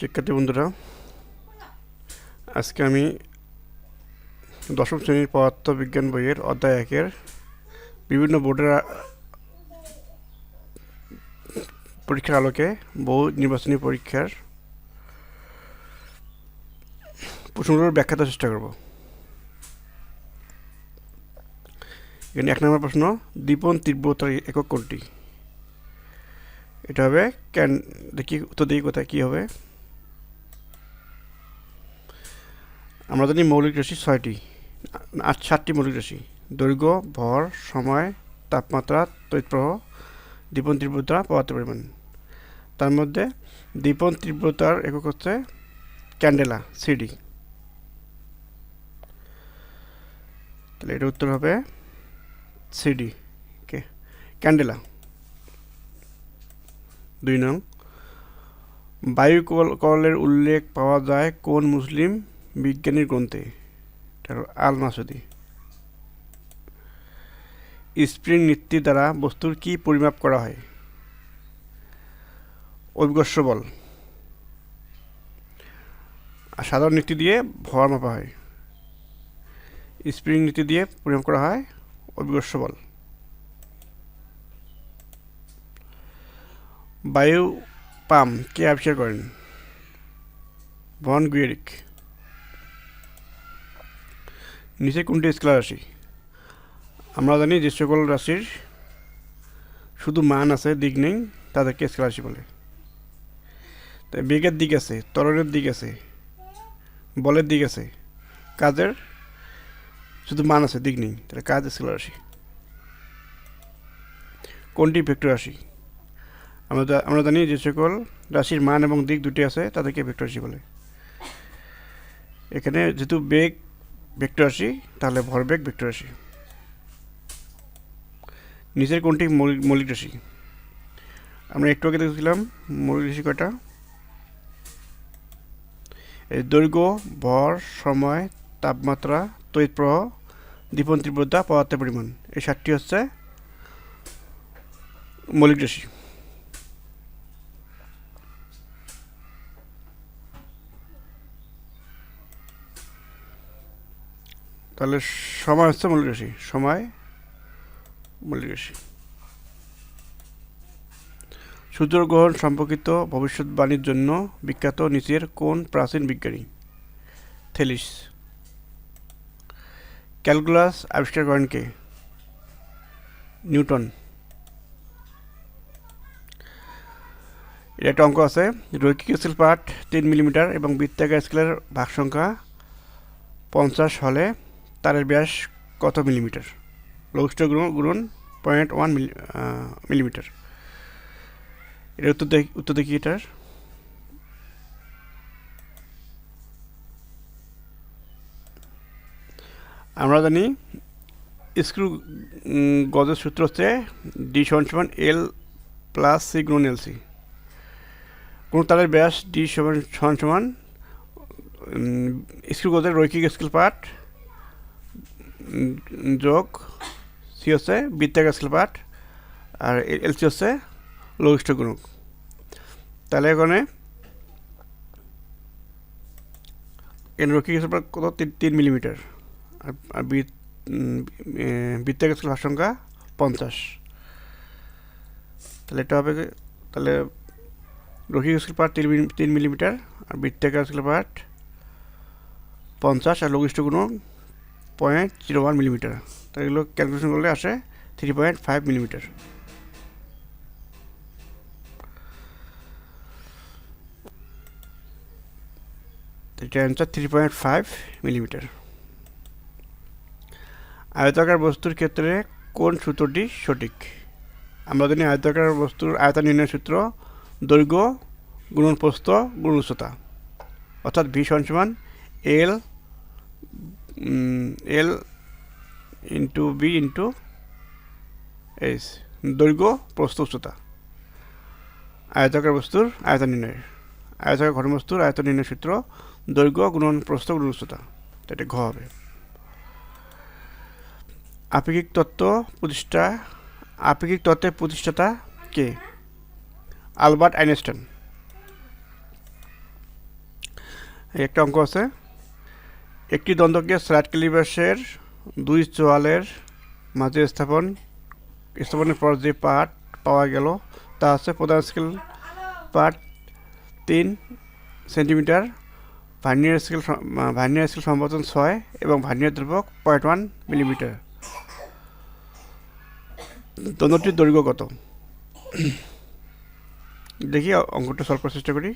শিক্ষার্থী বন্ধুরা, আজকে আমি দশম শ্রেণির পদার্থ বিজ্ঞান বইয়ের অধ্যায় একের বিভিন্ন বোর্ডের পরীক্ষার আলোকে বহু নির্বাচনী পরীক্ষার প্রশ্নগুলোর ব্যাখ্যা দেওয়ার চেষ্টা করব। এখানে এক নম্বর প্রশ্ন দীপন তীব্রতার একক কোনটি? এটা হবে ক্যান দেখি উত্তর দিই কোথায়, কী হবে? আমরা জানি মৌলিক রাশি ছয়টি। আট সাতটি মৌলিক রাশি। দৈর্ঘ্য, ভর, সময়, তাপমাত্রা তৈতপ্রবাহ দীপন তীব্রতা পদার্থ পরিমাণ। তার মধ্যে দীপন তীব্রতার একক হচ্ছে ক্যান্ডেলা, সিডি। তাহলে এটার উত্তর হবে সিডি। কে ক্যান্ডেলা। দুই নং। বায়ু কল- কলের উল্লেখ পাওয়া যায় কোন মুসলিম বিজ্ঞানীর গ্রন্থে আল মাসুদি স্প্রিং নীতি দ্বারা বস্তুর কি পরিমাপ করা হয়? অভিকর্ষ বল। সাধারণ নীতি দিয়ে ভর মাপা হয়। স্প্রিং নীতি দিয়ে পরিমাপ করা হয় অভিকর্ষ বল। বায়ু পাম কে আবিষ্কার করেন? Von Guericke. নিচে কোনটি স্কেলার রাশি? আমরা জানি যে সকল রাশির শুধু মান আছে, দিক নেই, তাদেরকে স্কেলার রাশি বলে। তাই বেগের দিক আছে, ত্বরণের দিক আছে, বলের দিক আছে, কাজের শুধু মান আছে, দিক নেই, তাহলে কাজ স্কেলার রাশি। কোনটি ভেক্টর রাশি? আমরা আমরা জানি যে সকল রাশির মান এবং দিক দুটি আছে, তাদেরকে ভেক্টর রাশি বলে। এখানে যেহেতু বেগ ভেক্টর তাহলে ভরবেগ ভেক্টর নিচের কোনটি মৌলিক রাশি? আমরা একটু আগে দেখেছিলাম মৌলিক রাশি কয়টা? এই দৈর্ঘ্য, ভর, সময়, তাপমাত্রা, তড়িৎ প্রবাহ দীপন তীব্রতা, পদার্থের পরিমাণ। এই সাতটি হচ্ছে মৌলিক রাশি। তাহলে সময় হচ্ছে মৌলিক রাশি সময় মৌলিক রাশি সূর্যগ্রহণ সম্পর্কিত ভবিষ্যৎবাণীর জন্য বিখ্যাত নিচের কোন প্রাচীন বিজ্ঞানী? থেলিস। ক্যালকুলাস আবিষ্কার করেন কে? নিউটন। এটা একটা অঙ্ক আছে, রৈখিক স্কেল পাঠ তিন মিলিমিটার এবং বৃত্তাকার স্কেলের ভাগ সংখ্যা পঞ্চাশ হলে তারের ব্যাস কত মিলিমিটার? লঘিষ্ঠ গুণন পয়েন্ট ওয়ান মিলিমিটার। এটা উত্তর দেখি উত্তর দেখি এটার। আমরা জানি স্ক্রু গজের সূত্র হচ্ছে ডি সমান সমান এল প্লাস সি গুণ এল সি কোন তারের ব্যাস ডি সমান সমান সমান স্ক্রু গজের রৈখিক স্কেল উম, যোগ সি হচ্ছে বৃত্তাকার পাঠ আর এল সি হচ্ছে লঘিষ্ঠ গুণক তাহলে এখানে পাঠ কত? তিন মিলিমিটার আর বৃত্তাকার স্কেল সংখ্যা পঞ্চাশ। তাহলে এটা হবে তাহলে রৈখিক স্কেল পাঠ তিন তিন মিলিমিটার আর বৃত্তাকার স্কেল পঞ্চাশ, আর লঘিষ্ঠ গুণক পয়েন্ট জিরো ওয়ান মিলিমিটার তাই এগুলো ক্যালকুলেশন করলে আসে থ্রি পয়েন্ট ফাইভ মিলিমিটার এটা answer three point five millimetre আয়তাকার বস্তুর ক্ষেত্রে কোন সূত্রটি সঠিক? আমরা জানি আয়তাকার বস্তুর আয়তন নির্ণয় সূত্র দৈর্ঘ্য গুণন প্রস্থ গুণ উচ্চতা অর্থাৎ ভি সমান L L into B into S দৈর্ঘ্য, প্রস্থ উচ্চতা। আয়তাকার বস্তুর আয়তন নির্ণয়ের আয়তাকার ঘন বস্তুর আয়তন নির্ণয় সূত্র, দৈর্ঘ্য গুণন প্রস্থ গুণ উচ্চতা। এটা ঘ হবে। আপেক্ষিক তত্ত্ব প্রতিষ্ঠা, আপেক্ষিক তত্ত্বের প্রতিষ্ঠাতা কে? Albert Einstein. একটা অঙ্ক আছে। একটি দ্বন্দ্বকে স্ল্যাট ক্যালিবাসের দুই চোয়ালের মাঝে স্থাপন, স্থাপনের পর যে পার্ট পাওয়া গেল তা আছে প্রধান স্কেল পার্ট তিন centimetre, vernier scale vernier scale সম্বোধন ছয় এবং ভার্নিয়ার দ্রব্যক পয়েন্ট ওয়ান মিলিমিটার। দ্বন্দ্বটির দৈর্ঘ্য কত? দেখি অঙ্কটা সলভ করার চেষ্টা করি।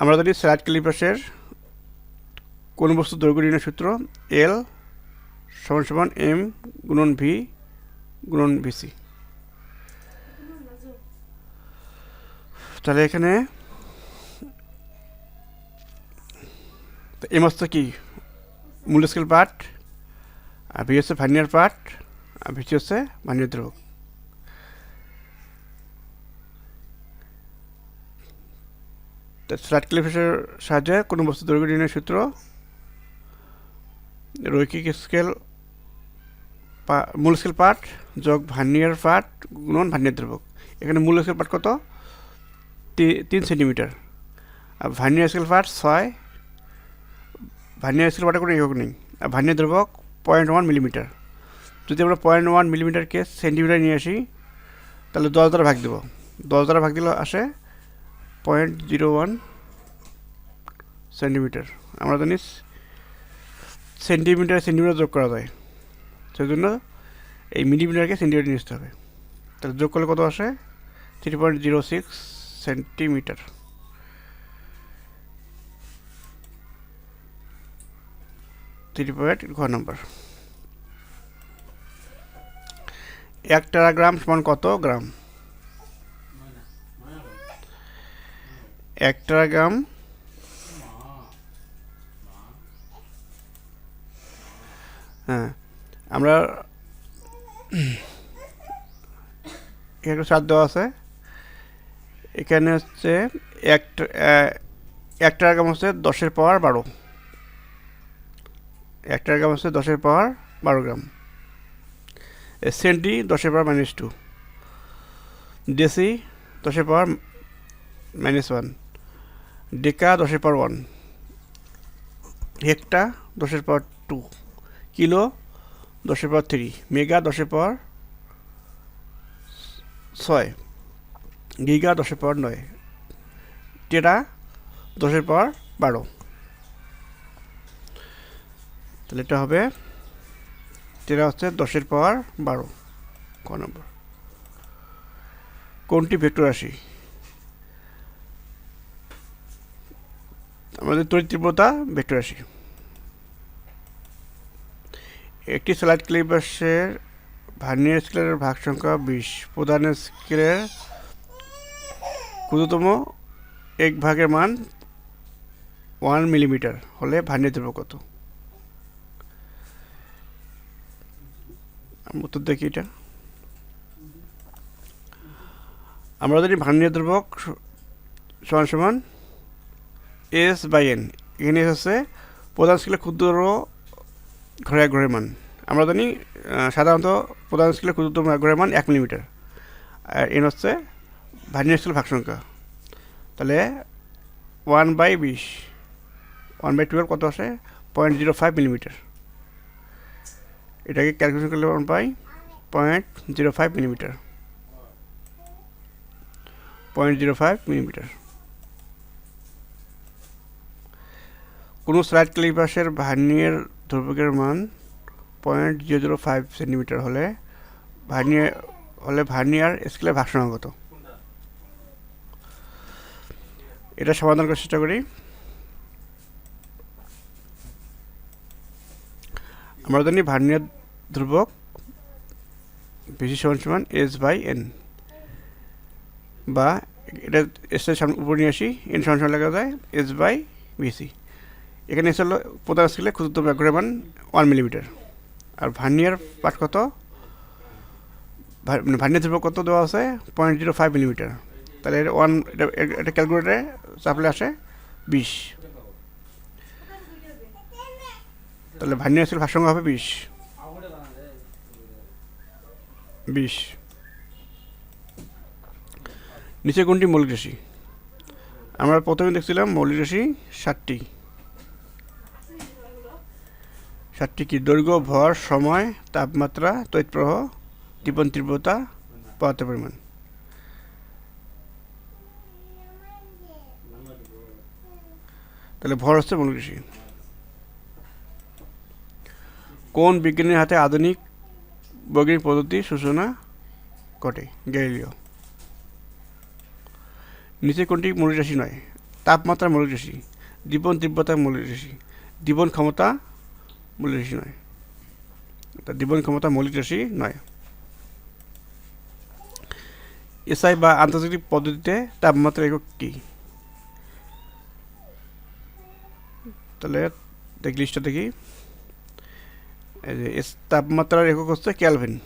আমরা জানি স্যাট ক্যালিপাসের কোন বস্তু দৈর্ঘ্য নির্ণয় সূত্র এল সমান সমান এম গুণন ভি গুণন ভিসি তাহলে এখানে এম হচ্ছে কি? মূল স্কেল পার্ট আর ভি হচ্ছে ভার্নিয়ার পার্ট আর ভিসি হচ্ছে ভার্নিয়ার ধ্রুবক। ফ্ল্যাট ক্লিফের সাহায্যে কোনো বস্তু দৈর্ঘ্য নির্ণয় সূত্র। রৈখিক স্কেল মূল স্কেল পার্ট যোগ ভার্নিয়ার পার্ট গুণন ভার্নিয়ার দ্রবক। এখানে মূল স্কেল পার্ট কত? তিন সেন্টিমিটার। আর ভার্নিয়ার স্কেল পার্ট ছয়। ভার্নিয়ার স্কেল পার্টের কোনো একক নেই। আর ভার্নিয়ার দ্রবক পয়েন্ট ওয়ান মিলিমিটার যদি আমরা পয়েন্ট ওয়ান মিলিমিটারকে সেন্টিমিটার নিয়ে আসি, তাহলে দশ দ্বারা ভাগ দেবো। দশ দ্বারা ভাগ দিলে আসে পয়েন্ট জিরো ওয়ান সেন্টিমিটার। আমরা জানি সেন্টিমিটার সেন্টিমিটার যোগ করা যায়। সেই জন্য এই মিলিমিটারকে সেন্টিমিটার নিয়ে আসতে হবে। তাহলে যোগ করলে কত আসে? Three point zero six centimetre. Three point ঘ নম্বর। এক টেরাগ্রাম সমান কত? গ্রাম। এক টেরাগ্রাম হ্যাঁ আমরা একটু চার দেওয়া আছে। এখানে হচ্ছে এক ট- আহ, এক টেরাগ্রাম হচ্ছে দশের পাওয়ার বারো। এক টেরাগ্রাম হচ্ছে দশের পাওয়ার বারো গ্রাম। সেন্টি দশের পাওয়ার মাইনাস টু ডেসি দশের পাওয়ার মাইনাস ওয়ান ডেকা দশের পাওয়ার ওয়ান হেক্টা দশের পাওয়ার টু কিলো দশের পাওয়ার থ্রি মেগা দশের পাওয়ার ছয়, গিগা দশের পাওয়ার নয়, টেরা দশের পাওয়ার বারো। তাহলে এটা হবে, টেরা হচ্ছে দশের পাওয়ার বারো, ক নম্বর। কোনটি ভেক্টর রাশি? আমাদের তড়িৎ তীব্রতা ভেক্টর রাশি। একটি স্লাইড ক্লিপাসের ভার্নিয়ার স্কেলের ভাগ সংখ্যা বিশ। প্রধান স্কেলের ক্ষুদ্রতম এক ভাগের মান ওয়ান মিলিমিটার হলে ভার্নিয়ার ধ্রুবক কত? উত্তর দেখি এটা? আমরা জানি ভার্নিয়ার ধ্রুবক স- সমান সমান এস বাই এন। এখানে হচ্ছে প্রধান স্কেলের ক্ষুদ্র ঘরে ঘরের মান আমরা জানি সাধারণত প্রধান স্কেলের ক্ষুদ্রতম ঘরের মান এক মিলিমিটার আর এন হচ্ছে ভার্নিয়ার স্কেল ভাগ সংখ্যা। তাহলে ওয়ান বাই বিশ, ওয়ান বাই টুয়েলভ কত আসে? পয়েন্ট জিরো ফাইভ মিলিমিটার এটাকে ক্যালকুলেশন করলে one by point zero five millimetre point zero five millimetre কোনো স্লাইড ক্লিপাসের ভার্নিয়ার ধ্রুবকের মান point zero zero five centimetre হলে ভার্নিয়ার হলে ভার্নিয়ার স্কেলে ভাগসংগত এটা সমাধান করার চেষ্টা করি। আমরা জানি ভার্নিয়ার ধ্রুবক বেশি সমান সমান এস বাই এন বা এটা এসের সামনে উপর নিয়ে আসি এন সমান সমান লেখা যায় এস বাই বিসি এখানে এসে হলো, প্রধান স্কেলে ক্ষুদ্রতম একরের মান ওয়ান মিলিমিটার আর ভার্নিয়ার পাঠ কত? মানে ভার্নিয়ার ধ্রুবক কত দেওয়া আছে? পয়েন্ট জিরো ফাইভ মিলিমিটার তাহলে এটা ওয়ান এটা, এটা- ক্যালকুলেটারে চাপলে আসে বিশ। তাহলে ভার্নিয়ার স্কেল ভারসাম্য হবে বিশ। বিশ। নিচে কোনটি মৌলিক রাশি? আমরা প্রথমে দেখছিলাম মৌলিক রাশি ষাটটি। সাতটি কি? দৈর্ঘ্য, ভর, সময়, তাপমাত্রা তড়িৎ প্রবাহ দীপন তীব্রতা পদার্থের পরিমাণ। তাহলে ভর হচ্ছে মৌলিক রাশি কোন বিজ্ঞানীর হাতে আধুনিক বৈজ্ঞানিক পদ্ধতি সূচনা ঘটে? গ্যালিলিও। নিচে কোনটি মৌলিক রাশি নয়? তাপমাত্রা মৌলিক রাশি দীপন তীব্রতা মৌলিক রাশি দীপন ক্ষমতা মৌলিক রাশি নয়। তা দীপন ক্ষমতা মৌলিক রাশি নয়। এসআই বা আন্তর্জাতিক পদ্ধতিতে তাপমাত্রা একক কি? তাহলে দেখ লিস্টটা দেখি। তাপমাত্রার একক হচ্ছে ক্যালভিন।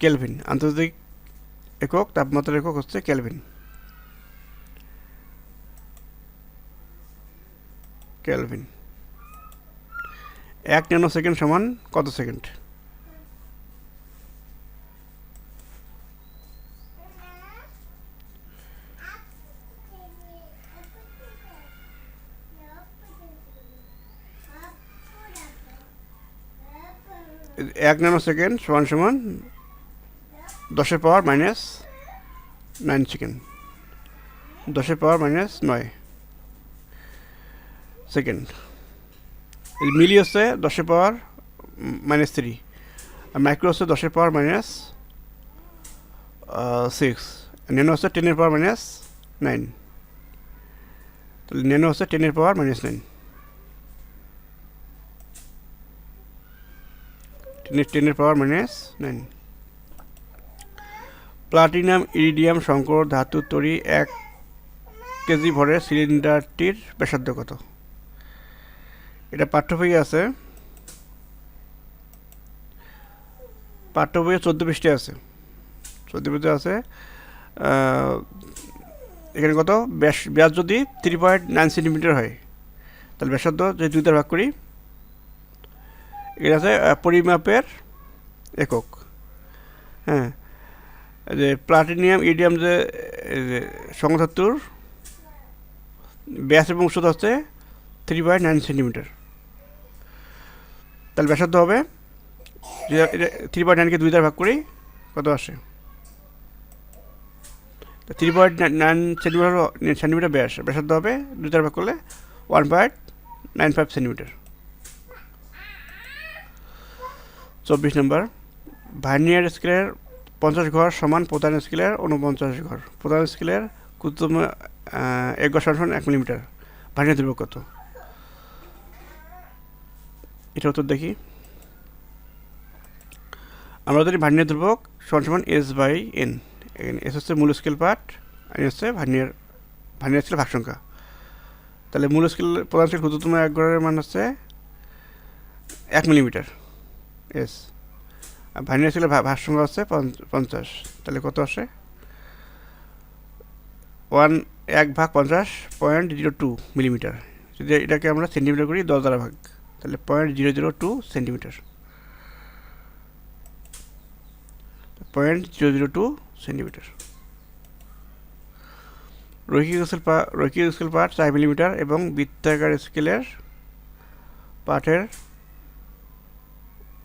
কেলভিন আন্তর্জাতিক একক, তাপমাত্রার একক হচ্ছে ক্যালভিন। ক্যালভিন। এক ন্যানো সেকেন্ড সমান কত সেকেন্ড? এক ন্যানো সেকেন্ড সমান সমান দশের পাওয়ার মাইনাস নাইন সেকেন্ড। দশের পাওয়ার মাইনাস নয় সেকেন্ড। মিলি হচ্ছে দশের পাওয়ার মাইনাস থ্রি, আর মাইক্রো হচ্ছে দশের পাওয়ার মাইনাস সিক্স ন্যানো হচ্ছে টেনের পাওয়ার মাইনাস নাইন। তাহলে ন্যানো হচ্ছে টেনের পাওয়ার মাইনাস নাইন। টেনের power minus nine. Platinum, iridium সংকর ধাতু তৈরি এক কেজি ভরের সিলিন্ডারটির ব্যাসার্ধ কত? এটা পাঠ্য বইয়ে আছে। পাঠ্য বইয়ে চোদ্দ পৃষ্ঠে আছে। চোদ্দ পৃষ্ঠে আছে এখানে কত? ব্যাস ব্যাস যদি থ্রি পয়েন্ট নাইন সেন্টিমিটার হয়, তাহলে ব্যাসার্ধ যদি দুইটা ভাগ করি এটা আছে পরিমাপের একক। হ্যাঁ যে প্লাটিনিয়াম ইডিয়াম যে, এই ব্যাস এবং উচ্চতা হচ্ছে থ্রি পয়েন্ট নাইন সেন্টিমিটার তাহলে ব্যাসার্ধ হবে থ্রি পয়েন্ট নাইনকে দুই দ্বারা ভাগ করি কত আসে? Three point nine centimetre centimetre ব্যাস ব্যাসার্ধ হবে দুই দ্বারা ভাগ করলে one point nine five centimetre চব্বিশ নম্বর ভার্নিয়ার স্কেলের পঞ্চাশ ঘর সমান প্রধান স্কেলের উনপঞ্চাশ ঘর। প্রধান স্কেলের আহ, এক ঘর সমান এক মিলিমিটার। ভার্নিয়ার ধ্রুবক কত? এটা উত্তর দেখি। আমরা জানি ভার্নিয়ার ধ্রুবক সমান সমান এস বাই এন এস হচ্ছে মূল স্কেল পার্ট আর হচ্ছে ভার্নিয়ার ভার্নিয়ার স্কেল ভাগ সংখ্যা তাহলে মূল স্কেল প্রধান স্কেল ক্ষুদ্রতম এক ঘরের মান হচ্ছে এক মিলিমিটার এস আর ভার্নিয়ার স্কেলের ভাগ সংখ্যা হচ্ছে পঞ্চাশ, তাহলে কত আসে? ওয়ান এক ভাগ পঞ্চাশ পয়েন্ট জিরো টু মিলিমিটার যদি এটাকে আমরা সেন্টিমিটার করি, দশ দ্বারা ভাগ। তাহলে point zero zero two centimetre point zero zero two centimetre রৈখিক স্কেল পা রৈখিক স্কেল পার্ট চার মিলিমিটার এবং বৃত্তাকার স্কেলের পার্টের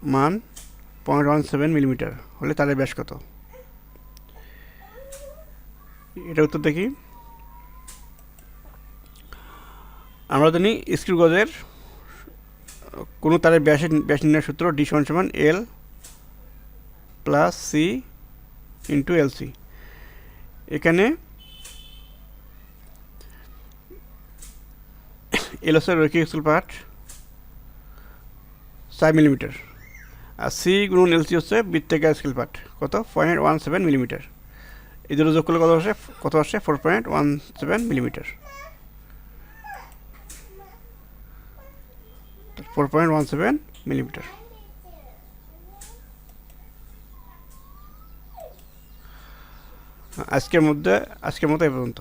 মান পয়েন্ট ওয়ান সেভেন মিলিমিটার হলে তাদের ব্যাস কত? এটা উত্তর দেখি। আমরা জানি স্ক্রু গজের কোনো তারের ব্যাসের ব্যাস নির্ণয় সূত্র ডি সমান সমান L plus C into L C. এখানে এল হচ্ছে রৈখিক স্কেল পার্ট চার মিলিমিটার আর সি গুণন এলসি হচ্ছে বৃত্তাকার স্কেল পার্ট কত? Point one seven millimetre. এই দুটো যোগ করলে কত আসে? কত আসে? Four point one seven millimetre. Four point one seven millimetre আজকের মধ্যে আজকের মতো এ পর্যন্ত।